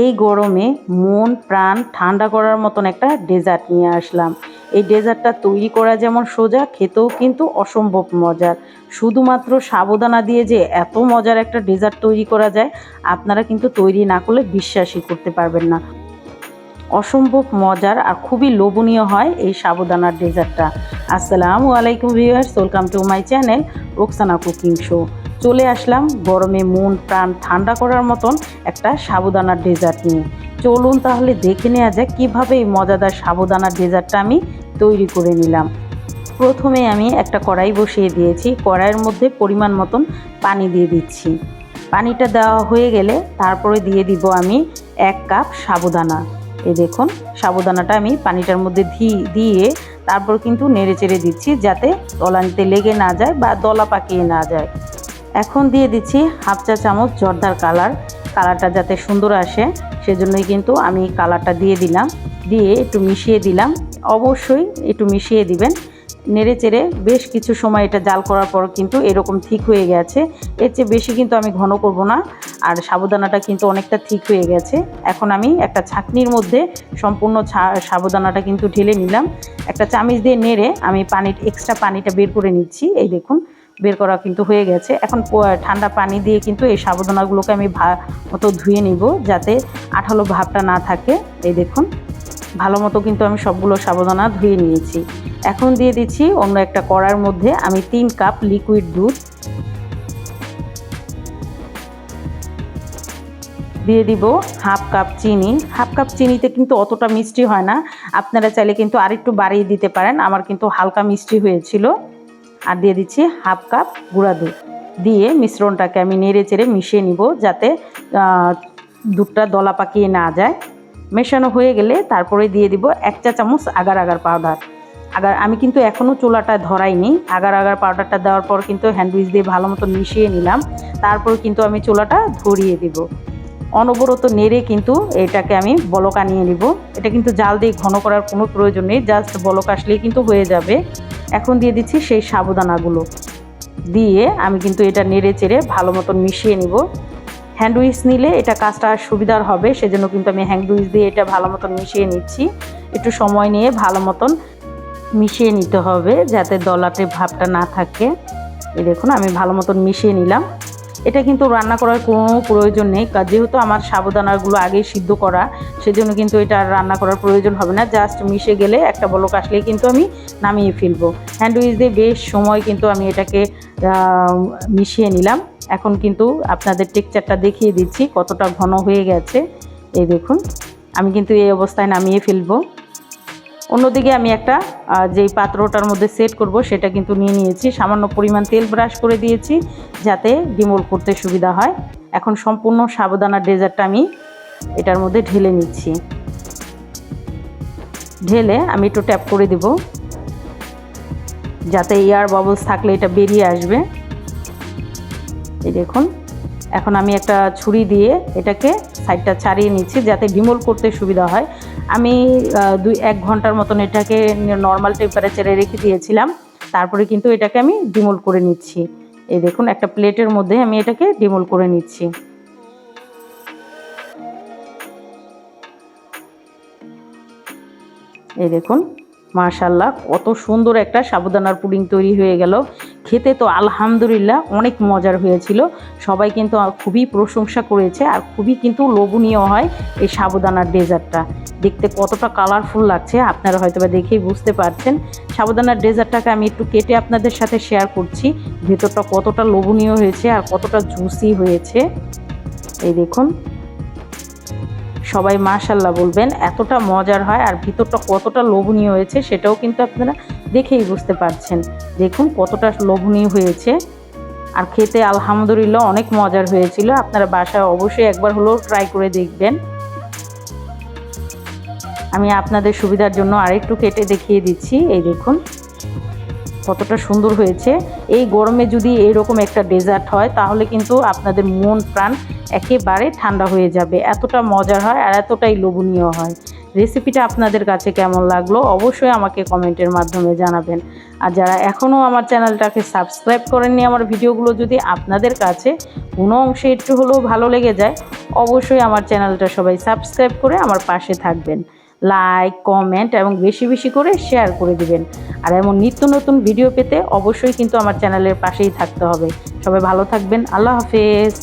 এই গরমে মন, প্রাণ ঠান্ডা করার মতন একটা ডেজার্ট নিয়ে আসলাম। এই ডেজার্টটা তৈরি করা যেমন সোজা, খেতেও কিন্তু অসম্ভব মজার। শুধুমাত্র সাবধানা দিয়ে যে এত মজার একটা ডেজার্ট তৈরি করা যায়, আপনারা কিন্তু তৈরি না করলে বিশ্বাসই করতে পারবেন না। অসম্ভব মজার আর খুবই লোভনীয় হয় এই সাবুদানার ডেজার্টটা। আসসালামু আলাইকুম viewers, welcome to my channel Roksana cooking show. চলে আসলাম গরমে মন প্রাণ ঠান্ডা করার মতন একটা সাবুদানার ডেজার্ট নিয়ে। চলুন তাহলে দেখে নেওয়া যাক কীভাবে এই মজাদার সাবুদানার ডেজার্টটা আমি তৈরি করে নিলাম। প্রথমে আমি একটা কড়াই বসিয়ে দিয়েছি। কড়াইয়ের মধ্যে পরিমাণ মতন পানি দিয়ে দিচ্ছি। পানিটা দেওয়া হয়ে গেলে তারপরে দিয়ে দিব আমি এক কাপ সাবুদানা। এই দেখুন, সাবুদানাটা আমি পানিটার মধ্যে দিয়ে তারপর কিন্তু নেড়ে চেড়ে দিচ্ছি যাতে তলানিতে লেগে না যায় বা দলা পাকিয়ে না যায়। এখন দিয়ে দিচ্ছি হাফ চা চামচ জর্দার কালার। কালারটা যাতে সুন্দর আসে, সেজন্যই কিন্তু আমি কালারটা দিয়ে দিলাম। দিয়ে একটু মিশিয়ে দিলাম। অবশ্যই একটু মিশিয়ে দিবেন। নেড়ে চেড়ে বেশ কিছু সময় এটা জাল করার পর কিন্তু এরকম ঠিক হয়ে গেছে। এর চেয়ে বেশি কিন্তু আমি ঘন করব না। আর সাবুদানাটা কিন্তু অনেকটা ঠিক হয়ে গেছে। এখন আমি একটা ছাকনির মধ্যে সম্পূর্ণ সাবুদানাটা কিন্তু ঢেলে নিলাম। একটা চামিচ দিয়ে নেড়ে আমি পানির এক্সট্রা পানিটা বের করে নিচ্ছি। এই দেখুন বের করা কিন্তু হয়ে গেছে। এখন ঠান্ডা পানি দিয়ে কিন্তু এই সাবধানাগুলোকে আমি ভা, মতো ধুয়ে নিব যাতে আঠালো ভাবটা না থাকে। এই দেখুন, ভালো মতো কিন্তু আমি সবগুলো সাবধানা ধুয়ে নিয়েছি। এখন দিয়ে দিচ্ছি অন্য একটা কড়ার মধ্যে আমি তিন কাপ লিকুইড দুধ। দিয়ে দিব হাফ কাপ চিনি। হাফ কাপ চিনিতে কিন্তু অতটা মিষ্টি হয় না। আপনারা চাইলে কিন্তু আরেকটু বাড়িয়ে দিতে পারেন। আমার কিন্তু হালকা মিষ্টি হয়েছিল। আর দিয়ে দিচ্ছি হাফ কাপ গুঁড়া দুধ। দিয়ে মিশ্রণটাকে আমি নেড়ে চেড়ে মিশিয়ে নিব যাতে দুধটা দলা পাকিয়ে না যায়। মেশানো হয়ে গেলে তারপরে দিয়ে দিব এক চা চামচ আগার আগার পাউডার। আগার, আমি কিন্তু এখনও চুলাটা ধরাইনি। আগার আগার পাউডারটা দেওয়ার পর কিন্তু হ্যান্ডউইচ দিয়ে ভালো মতো মিশিয়ে নিলাম। তারপর কিন্তু আমি চুলাটা ধরিয়ে দিব। অনবরত নেড়ে কিন্তু এটাকে আমি বলক আনিয়ে নিব। এটা কিন্তু জাল দিয়ে ঘন করার কোনো প্রয়োজন নেই, জাস্ট বলক আসলেই কিন্তু হয়ে যাবে। এখন দিয়ে দিচ্ছি সেই সাবুদানাগুলো। দিয়ে আমি কিন্তু এটা নেড়ে চেড়ে ভালো মতন মিশিয়ে নিব। হ্যান্ডউইচ নিলে এটা কাজটা সুবিধার হবে, সেজন্য কিন্তু আমি হ্যান্ডউইচ দিয়ে এটা ভালো মতন মিশিয়ে নিচ্ছি। একটু সময় নিয়ে ভালো মতন মিশিয়ে নিতে হবে, যাতে দলাতে ভাবটা না থাকে। এই দেখুন, আমি ভালো মতন মিশিয়ে নিলাম। এটা কিন্তু রান্না করার কোনো প্রয়োজন নেই যেহেতু আমার সাবুদানাগুলো আগেই সিদ্ধ করা, সেজন্য কিন্তু এটা রান্না করার প্রয়োজন হবে না। জাস্ট মিশে গেলে একটা বলক আসলেই কিন্তু আমি নামিয়ে ফেলব। হ্যান্ডউইচ দিয়ে বেশ সময় কিন্তু আমি এটাকে মিশিয়ে নিলাম। এখন কিন্তু আপনাদের টেকচারটা দেখিয়ে দিচ্ছি কতটা ঘন হয়ে গেছে। এই দেখুন, আমি কিন্তু এই অবস্থায় নামিয়ে ফেলব। অন্যদিকে আমি একটা যেই পাত্রটার মধ্যে সেট করব সেটা কিন্তু নিয়ে নিয়েছি। সামান্য পরিমাণ তেল ব্রাশ করে দিয়েছি যাতে ডিমোল করতে সুবিধা হয়। এখন সম্পূর্ণ সাবধানার ডেজার্টটা আমি এটার মধ্যে ঢেলে নিচ্ছি। ঢেলে আমি একটু ট্যাপ করে দেব। যাতে এয়ার বাবলস থাকলে এটা বেরিয়ে আসবে। এই দেখুন। এখন আমি একটা ছুরি দিয়ে এটাকে সাইডটা ছাড়িয়ে নিচ্ছি যাতে ডিমোল করতে সুবিধা হয়। আমি দুই, এক ঘণ্টার মতন এটাকে নর্মাল টেম্পারেচারে রেখে দিয়েছিলাম। তারপরে কিন্তু এটাকে আমি ডিমোল করে নিচ্ছি। এই দেখুন, একটা প্লেটের মধ্যে আমি এটাকে ডিমোল করে নিচ্ছি। এই দেখুন মাশাল্লাহ কত সুন্দর একটা সাবুদানার পুডিং তৈরি হয়ে গেল। খেতে তো আলহামদুলিল্লাহ অনেক মজার হয়েছিল। সবাই কিন্তু খুবই প্রশংসা করেছে আর খুবই কিন্তু লোভনীয় হয় এই সাবুদানার ডেজার্টটা। দেখতে কতটা কালারফুল লাগছে, আপনারা হয়তো বা দেখেই বুঝতে পারছেন। সাবুদানার ডেজার্টটাকে আমি একটু কেটে আপনাদের সাথে শেয়ার করছি। ভেতরটা কতটা লোভনীয় হয়েছে আর কতটা জুসি হয়েছে। এই দেখুন। সবাই মাশাল্লাহ বলবেন, এতটা মজার হয় আর ভিতরটা কতটা লোভনীয় হয়েছে সেটাও কিন্তু আপনারা দেখেই বুঝতে পারছেন। দেখুন কতটা লোভনীয় হয়েছে। আর খেতে আলহামদুলিল্লাহ অনেক মজার হয়েছিল। আপনারা বাসায় অবশ্যই একবার হলেও ট্রাই করে দেখবেন। আমি আপনাদের সুবিধার জন্য আরেকটু কেটে দেখিয়ে দিচ্ছি। এই দেখুন, কতটা সুন্দর হয়েছে। এই গরমে যদি এরকম একটা ডেজার্ট হয়, তাহলে কিন্তু আপনাদের মন প্রাণ একেবারে ঠান্ডা হয়ে যাবে। এতটা মজার হয় আর এতটাই লোভনীয় হয়। রেসিপিটা আপনাদের কাছে কেমন লাগল, অবশ্যই আমাকে কমেন্টের মাধ্যমে জানাবেন। আর যারা এখনও আমার চ্যানেলটাকে সাবস্ক্রাইব করেননি আমার ভিডিওগুলো, যদি আপনাদের কাছে কোনো অংশে একটু হলেও ভালো লেগে যায়, অবশ্যই আমার চ্যানেলটা সবাই সাবস্ক্রাইব করে আমার পাশে থাকবেন। লাইক কমেন্ট এবং বেশি বেশি করে শেয়ার করে দিবেন। আর এমন নিত্য নতুন ভিডিও পেতে অবশ্যই কিন্তু আমার চ্যানেলের পাশেই থাকতে হবে। সবাই ভালো থাকবেন। আল্লাহ হাফেজ।